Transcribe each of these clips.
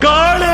காளே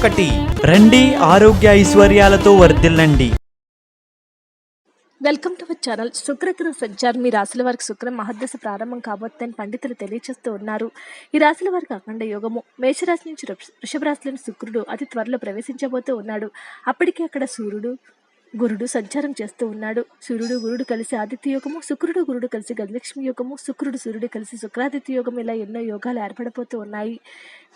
ఒకటి. రండి ఆరోగ్య ఐశ్వర్యాలతో వర్ధిల్లండి. Welcome to our channel. శుక్రగ్రహ సంచారం. మీ రాశుల వారికి శుక్రం మహర్దశ ప్రారంభం కాబోతుందని పండితులు తెలియజేస్తూ ఉన్నారు. ఈ రాశుల వారికి అఖండ యోగము. మేషరాశి నుంచి వృషభ రాశిలోని శుక్రుడు అతి త్వరలో ప్రవేశించబోతూ ఉన్నాడు. అప్పటికే అక్కడ సూర్యుడు గురుడు సంచారం చేస్తూ ఉన్నాడు. సూర్యుడు గురుడు కలిసి ఆదిత్య యోగము శుక్రుడు గురుడు కలిసి గజలక్ష్మి యోగము శుక్రుడు సూర్యుడు కలిసి శుక్రాదిత్య యోగం ఇలా ఎన్నో యోగాలు ఏర్పడిపోతూ ఉన్నాయి.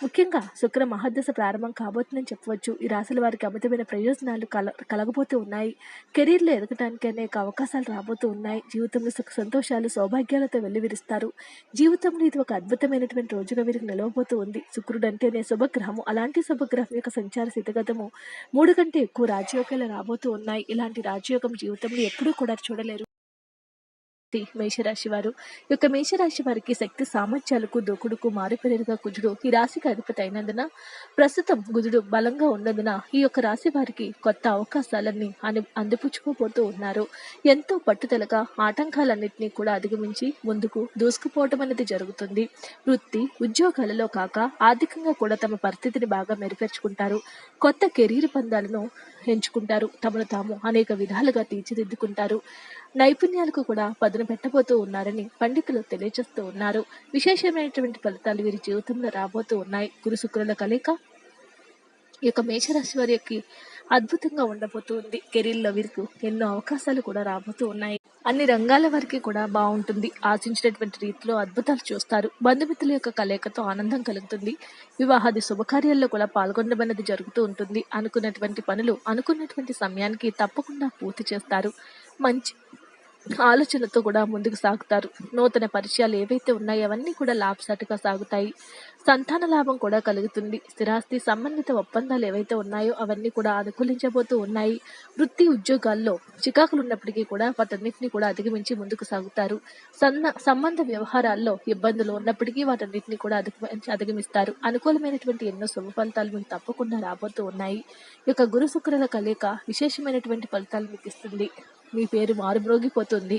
ముఖ్యంగా శుక్ర మహాదశ ప్రారంభం కాబోతుందని చెప్పవచ్చు. ఈ రాశుల వారికి అమితమైన ప్రయోజనాలు కల కలగబోతూ ఉన్నాయి. కెరీర్లో ఎదగటానికి అనేక అవకాశాలు రాబోతూ ఉన్నాయి. జీవితంలో సుఖ సంతోషాలు సౌభాగ్యాలతో వెల్లివిరుస్తారు. జీవితంలో ఇది ఒక అద్భుతమైనటువంటి రోజుగా వీరికి నిలవబోతూ ఉంది. శుక్రుడు అంటేనే శుభగ్రహము. అలాంటి శుభగ్రహం యొక్క సంచార స్థితిగతము మూడు కంటే ఎక్కువ రాజయోగాలు రాబోతూ ఉన్నాయి. ఇలాంటి రాజయోగం జీవితంలో ఎప్పుడూ కూడా చూడలేరు. శక్తి మేషరాశి వారు. ఈ యొక్క మేషరాశి వారికి శక్తి సామర్థ్యాలకు దూకుడుకు మారుపేరుగా కుజుడు ఈ రాశికి అధిపతి అయినందున ప్రస్తుతం గుజుడు బలంగా ఉన్నందున ఈ యొక్క రాశి వారికి కొత్త అవకాశాలన్నీ అని అందిపుచ్చుకోబోతూ ఉన్నారు. ఎంతో పట్టుదలగా ఆటంకాలన్నింటినీ కూడా అధిగమించి ముందుకు దూసుకుపోవటం అనేది జరుగుతుంది. వృత్తి ఉద్యోగాలలో కాక ఆర్థికంగా కూడా తమ పరిస్థితిని బాగా మెరుగుపరుచుకుంటారు. కొత్త కెరీర్ పందాలను ఎంచుకుంటారు. తమను తాము అనేక విధాలుగా తీర్చిదిద్దుకుంటారు. నైపుణ్యాలకు కూడా పదును పెట్టబోతూ ఉన్నారని పండితులు తెలియజేస్తూ ఉన్నారు. విశేషమైనటువంటి ఫలితాలు వీరి జీవితంలో రాబోతూ ఉన్నాయి. గురు శుక్రుల కలయిక ఈ యొక్క మేషరాశి వారికి అద్భుతంగా ఉండబోతుంది. కెరీర్లో వీరికి ఎన్నో అవకాశాలు కూడా రాబోతూ ఉన్నాయి. అన్ని రంగాల వారికి కూడా బాగుంటుంది. ఆశించినటువంటి రీతిలో అద్భుతాలు చూస్తారు. బంధుమిత్రుల యొక్క కలయికతో ఆనందం కలుగుతుంది. వివాహాది శుభకార్యాల్లో కూడా పాల్గొనబడినది జరుగుతూ ఉంటుంది. అనుకున్నటువంటి పనులు అనుకున్నటువంటి సమయానికి తప్పకుండా పూర్తి చేస్తారు. మంచి ఆలోచనతో కూడా ముందుకు సాగుతారు. నూతన పరిచయాలు ఏవైతే ఉన్నాయో అవన్నీ కూడా లాభసాటిగా సాగుతాయి. సంతాన లాభం కూడా కలుగుతుంది. స్థిరాస్తి సంబంధిత ఒప్పందాలు ఏవైతే ఉన్నాయో అవన్నీ కూడా అనుకూలించబోతూ ఉన్నాయి. వృత్తి ఉద్యోగాల్లో చికాకులు ఉన్నప్పటికీ కూడా వాటన్నిటిని కూడా అధిగమించి ముందుకు సాగుతారు. సన్న సంబంధ వ్యవహారాల్లో ఇబ్బందులు ఉన్నప్పటికీ వాటన్నిటిని కూడా అధిగమించి అధిగమిస్తారు. అనుకూలమైనటువంటి ఎన్నో శుభ ఫలితాలు మీకు తప్పకుండా రాబోతూ ఉన్నాయి. ఈ యొక్క గురు శుక్రుల కలయిక విశేషమైనటువంటి ఫలితాలు మీకు ఇస్తుంది. మీ పేరు మారుమ్రోగిపోతుంది.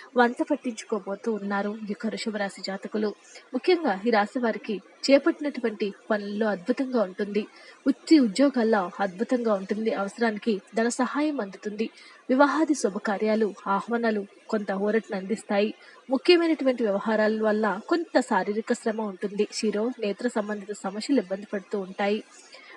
వంట పట్టించుకోబోతూ ఉన్నారు ఈ యొక్క వృషభ రాశి జాతకులు. ముఖ్యంగా ఈ రాశి వారికి చేపట్టినటువంటి పనుల్లో అద్భుతంగా ఉంటుంది. వృత్తి ఉద్యోగాల్లో అద్భుతంగా ఉంటుంది. అవసరానికి ధన సహాయం అందుతుంది. వివాహాది శుభకార్యాలు ఆహ్వానాలు కొంత ఊరటను అందిస్తాయి. ముఖ్యమైనటువంటి వ్యవహారాల వల్ల కొంత శారీరక శ్రమ ఉంటుంది. శిరో నేత్ర సంబంధిత సమస్యలు ఇబ్బంది పడుతూ ఉంటాయి.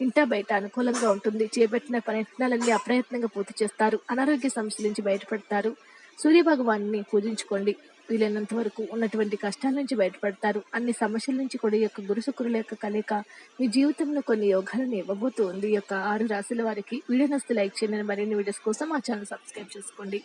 ఇంటా బయట అనుకూలంగా ఉంటుంది. చేపట్టిన ప్రయత్నాలన్నీ అప్రయత్నంగా పూర్తి చేస్తారు. అనారోగ్య సమస్యల నుంచి బయటపడతారు. సూర్య భగవాన్ని పూజించుకోండి. వీలైనంత వరకు ఉన్నటువంటి కష్టాల నుంచి బయటపడతారు. అన్ని సమస్యల నుంచి కూడా ఈ యొక్క గురు శుక్రుల యొక్క కలయిక మీ జీవితంలో కొన్ని యోగాలను ఇవ్వబోతూ ఉంది ఈ యొక్క ఆరు రాశుల వారికి వీడియో లైక్ చేయండి. మరిన్ని వీడియోస్ కోసం మా ఛానల్ సబ్స్క్రైబ్ చేసుకోండి.